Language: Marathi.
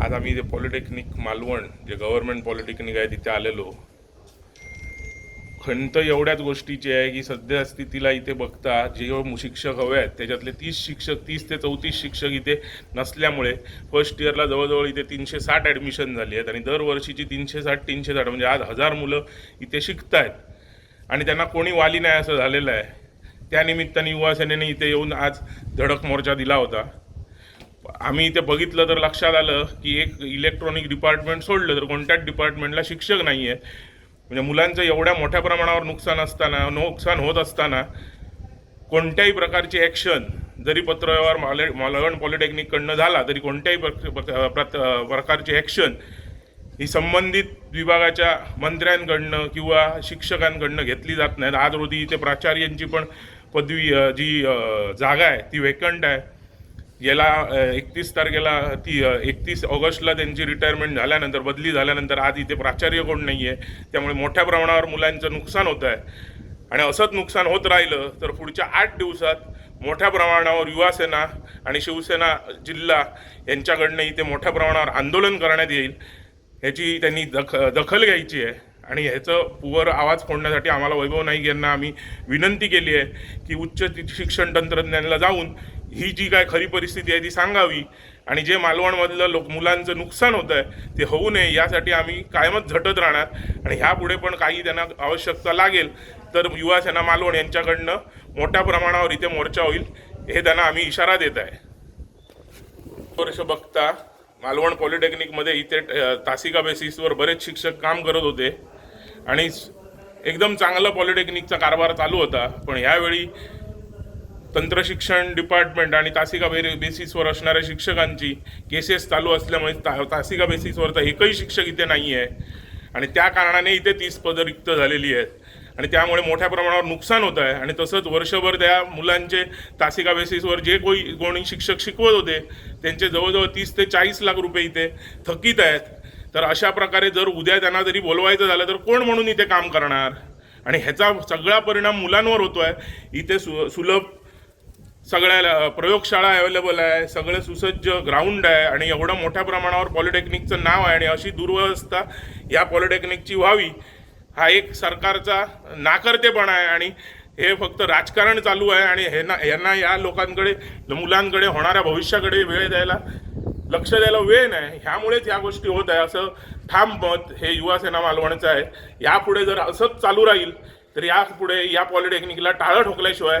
आज आम्ही जे पॉलिटेक्निक मालवण जे गव्हर्नमेंट पॉलिटेक्निक आहे तिथे आलेलो. खंत एवढ्याच गोष्टीची आहे की सध्या स्थितीला इथे बघता जे शिक्षक हवे आहेत त्याच्यातले तीस शिक्षक तीस ते चौतीस शिक्षक इथे नसल्यामुळे फर्स्ट इयरला जवळजवळ इथे तीनशे साठ ॲडमिशन झाली आहेत आणि दरवर्षीची तीनशे साठ तीनशे साठ म्हणजे आज हजार मुलं इथे शिकत आहेत आणि त्यांना कोणी वाली नाही असं झालेलं आहे. त्यानिमित्ताने युवा सेनेने इथे येऊन आज धडक मोर्चा दिला होता. आम्ही इथे बघितलं तर लक्षात आलं की एक इलेक्ट्रॉनिक डिपार्टमेंट सोडलं तर कोणत्याच डिपार्टमेंटला शिक्षक नाही आहे म्हणजे मुलांचं एवढ्या मोठ्या प्रमाणावर नुकसान असताना नुकसान होत असताना कोणत्याही प्रकारची ॲक्शन जरी पत्रव्यवहार माले मालवण पॉलिटेक्निककडनं झाला तरी कोणत्याही प्रकारची ॲक्शन ही संबंधित विभागाच्या मंत्र्यांकडनं किंवा शिक्षकांकडनं घेतली जात नाहीत. आज रोजी इथे प्राचार्यांची पण पदवी जी जागा आहे ती वेकंट आहे. याला एकतीस तारखेला ती एकतीस ऑगस्टला त्यांची रिटायरमेंट झाल्यानंतर बदली झाल्यानंतर आज इथे प्राचार्य कोण नाही आहे त्यामुळे मोठ्या प्रमाणावर मुलांचं नुकसान होत आहे. आणि असंच नुकसान होत राहिलं तर पुढच्या आठ दिवसात मोठ्या प्रमाणावर युवासेना आणि शिवसेना जिल्हा यांच्याकडनं इथे मोठ्या प्रमाणावर आंदोलन करण्यात येईल ह्याची त्यांनी दख दखल घ्यायची आहे. आणि ह्याचं पुवर आवाज फोडण्यासाठी आम्हाला वैभव नाईक यांना आम्ही विनंती केली आहे की उच्च ति- शिक्षण तंत्रज्ञानाला जाऊन ही जी काय खरी परिस्थिती आहे ती सांगावी. आणि जे मालवणमधलं लोक मुलांचं नुकसान होतं आहे ते होऊ नये यासाठी आम्ही कायमच झटत राहणार. आणि ह्यापुढे पण काही त्यांना आवश्यकता लागेल तर युवा सेना मालवण यांच्याकडनं मोठ्या प्रमाणावर इथे मोर्चा होईल हे त्यांना आम्ही इशारा देत आहे. वर्ष बघता मालवण पॉलिटेक्निकमध्ये इथे तासिका बेसिसवर बरेच शिक्षक काम करत होते. आणि एकदम चांगला पॉलिटेक्निकचा कारभार चालू होता पण ह्यावेळी तंत्रशिक्षण डिपार्टमेंट आणि तासिका बेरे बेसिसवर असणाऱ्या शिक्षकांची केसेस चालू असल्यामुळे ता तासिका बेसिसवर तर एकही शिक्षक इथे नाही आहे आणि त्या कारणाने इथे तीस पदं रिक्त झालेली आहेत. आणि त्यामुळे मोठ्या प्रमाणावर नुकसान होत आहे. आणि तसंच वर्षभर त्या मुलांचे तासिका बेसिसवर जे कोणी कोणी शिक्षक शिकवत होते त्यांचे जवळजवळ तीस ते चाळीस लाख रुपये इथे थकीत आहेत. तर अशा प्रकारे जर उद्या त्यांना जरी बोलवायचं झालं तर कोण म्हणून इथे काम करणार? आणि ह्याचा सगळा परिणाम मुलांवर होतो आहे इथे सु सुलभ सगळ्या प्रयोगशाळा अवेलेबल आहे सगळं सुसज्ज ग्राउंड आहे आणि एवढं मोठ्या प्रमाणावर पॉलिटेक्निकचं नाव आहे आणि अशी दुर्व्यवस्था या पॉलिटेक्निकची व्हावी हा एक सरकारचा नाकर्तेपणा आहे आणि हे फक्त राजकारण चालू आहे आणि हे ना यांना या लोकांकडे मुलांकडे होणाऱ्या भविष्याकडे वेळ द्यायला लक्ष द्यायला वेळ नाही. ह्यामुळेच ह्या गोष्टी होत आहे. असं ठाम मत हे युवासेना मालवणचं आहे. यापुढे जर असंच चालू राहील तर यापुढे या पॉलिटेक्निकला टाळं ठोकल्याशिवाय